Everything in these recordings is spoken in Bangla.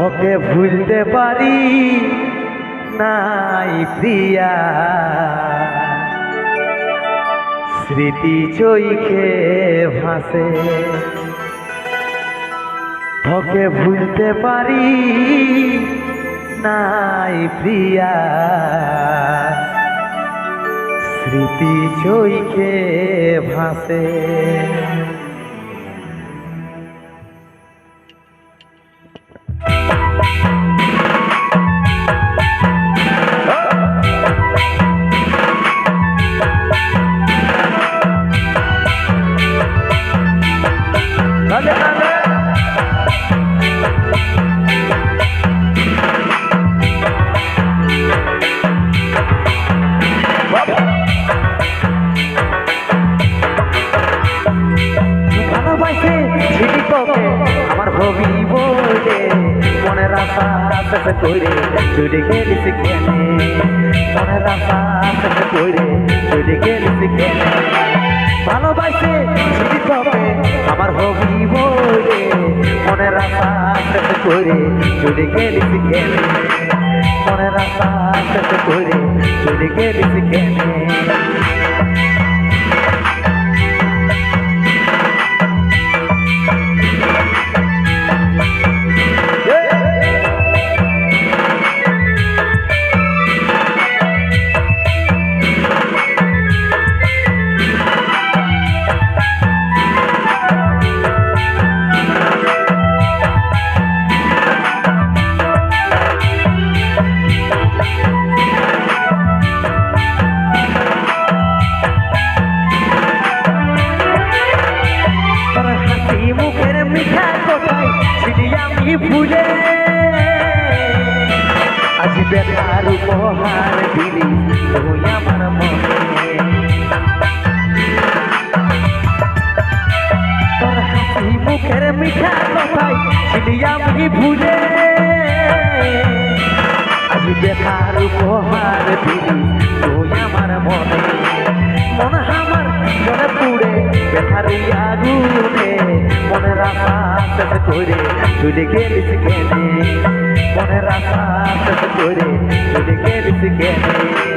তোকে ভুলতে পারি নাই প্রিয়া। স্মৃতি চৈখে ভাসে। তোকে ভুলতে পারি নাই প্রিয়া। স্মৃতি চৈখে ভাসে। আশা শেষ করে চলে গেলিস কেনে মনের আশা শেষ করে চলে গেলিস কেনে ভালোবাসে ছিটি তোকে আমার হবি বলে মনের আশা শেষ করে চলে গেলিস কেনে আশা শেষ করে চলে গেলিস কেনে বেকার উপহার দিলি তুই আমার মনে। তোর হাসি মুখের মিঠা কোথায় ছিলি আমি ভুলে। আজ বেকার উপহার দিলি তুই আমার মনে। মন আমার মনে পুড়ে বেকারি আগুনে। শেষ করে তুলে গেলিস কেনে মনের আশা আশা করে তুলে গেলিস কেনে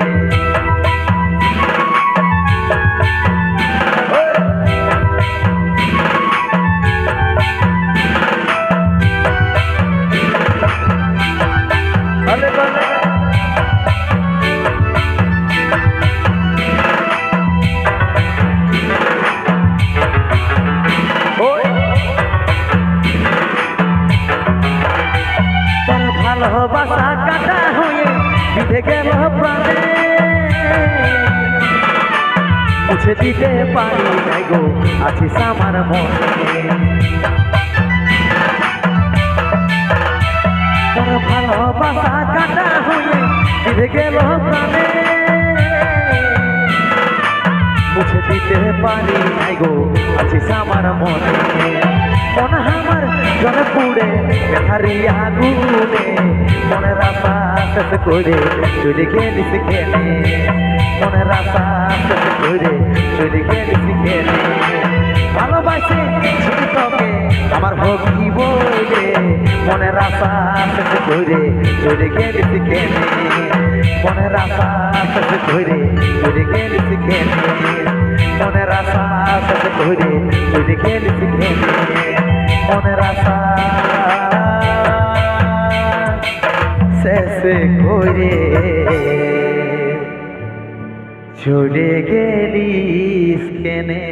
ভালোবাসা কাটা হয়ে বিধে গেল প্রাণে। মুছে দিতে পারি নাই গো, আছিস আমার মনে। ভালোবাসা কাটা হয়ে বিধে গেল প্রাণে। মুছে দিতে পারি নাই গো আছিস আমার মনে। মন আমার জলে পুড়ে বেহারি আগুনে। মনের আশা শেষ করে চলে গেলিস কেনে। মনের আশা শেষ করে চলে গেলিস কেনে। ভালোবাসে তোকে আমার ভক্তি বলে, মনের আশা শেষ করে চলে গেলিস কেনে। মনের আশা শেষ করে চলে গেলিস কেনে মনের আশা শেষ করে চলে গেলিস কেনে মনের আশা শেষ করে চলে গেলিস কেনে